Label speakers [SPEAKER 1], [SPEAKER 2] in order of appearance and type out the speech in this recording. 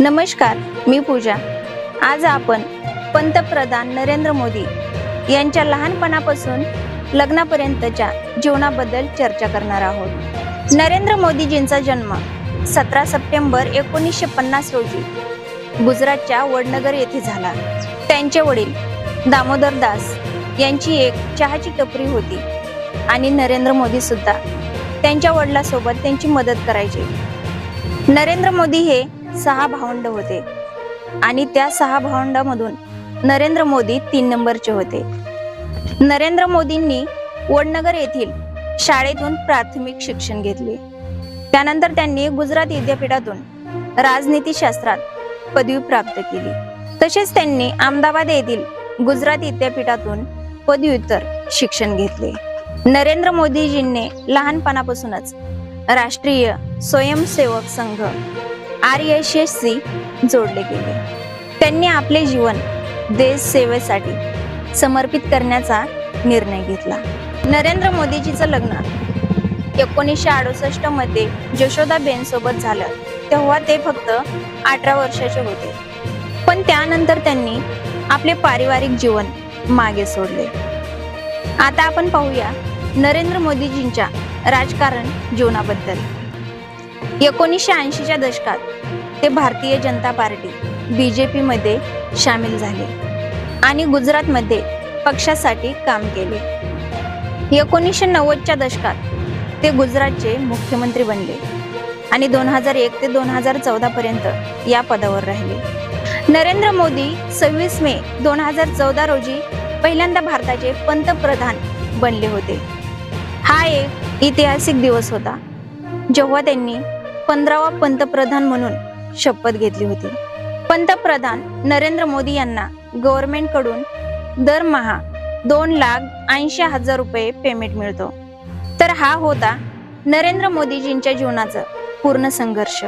[SPEAKER 1] नमस्कार मी पूजा. आज आपण पंतप्रधान नरेंद्र मोदी यांच्या लहानपणापासून लग्नापर्यंतच्या जीवनाबद्दल चर्चा करणार आहोत. नरेंद्र मोदीजींचा जन्म सतरा सप्टेंबर एकोणीसशे पन्नास रोजी गुजरातच्या वडनगर येथे झाला. त्यांचे वडील दामोदर दास यांची एक चहाची टपरी होती आणि नरेंद्र मोदी सुद्धा त्यांच्या वडिलासोबत त्यांची मदत करायचे. नरेंद्र मोदी हे सहा भावंड होते. आणि त्या सहा भावंडामधून नरेंद्र मोदी तीन नंबरचे होते. नरेंद्र मोदींनी वडनगर येथील शाळेतून प्राथमिक शिक्षण घेतले. त्यानंतर त्यांनी गुजरात विद्यापीठातून राजनीतीशास्त्रात पदवी प्राप्त केली. तसेच त्यांनी अहमदाबाद येथील गुजरात विद्यापीठातून पदव्युत्तर शिक्षण घेतले. नरेंद्र मोदीजींनी लहानपणापासूनच राष्ट्रीय Swayamsevak Sangh R S S C जोडले गेले. त्यांनी आपले जीवन देश सेवेसाठी समर्पित करण्याचा निर्णय घेतला. नरेंद्र मोदीजीचं लग्न एकोणीसशे अडुसष्टमध्ये जशोदाबेन सोबत झालं. तेव्हा ते फक्त अठरा वर्षाचे होते. पण त्यानंतर त्यांनी आपले पारिवारिक जीवन मागे सोडले. आता आपण पाहूया नरेंद्र मोदीजींच्या राजकारण जीवनाबद्दल. एकोणीसशे ऐंशीच्या दशकात ते Bharatiya Janata party B J पीमध्ये सामील झाले आणि गुजरातमध्ये पक्षासाठी काम केले. एकोणीसशे नव्वदच्या दशकात ते गुजरातचे मुख्यमंत्री बनले आणि दोन हजार एक ते दोन हजार चौदा पर्यंत या पदावर राहिले. नरेंद्र मोदी सव्वीस मे दोन हजार चौदा रोजी पहिल्यांदा भारताचे पंतप्रधान बनले होते. हा एक ऐतिहासिक दिवस होता. जेव्हा त्यांनी पंधरावा पंतप्रधान म्हणून शपथ घेतली होती. पंतप्रधान नरेंद्र मोदी यांना गव्हर्नमेंटकडून दरमहा दोन लाख ऐंशी हजार रुपये पेमेंट मिळतो. तर हा होता नरेंद्र मोदीजींच्या जीवनाचा पूर्ण संघर्ष.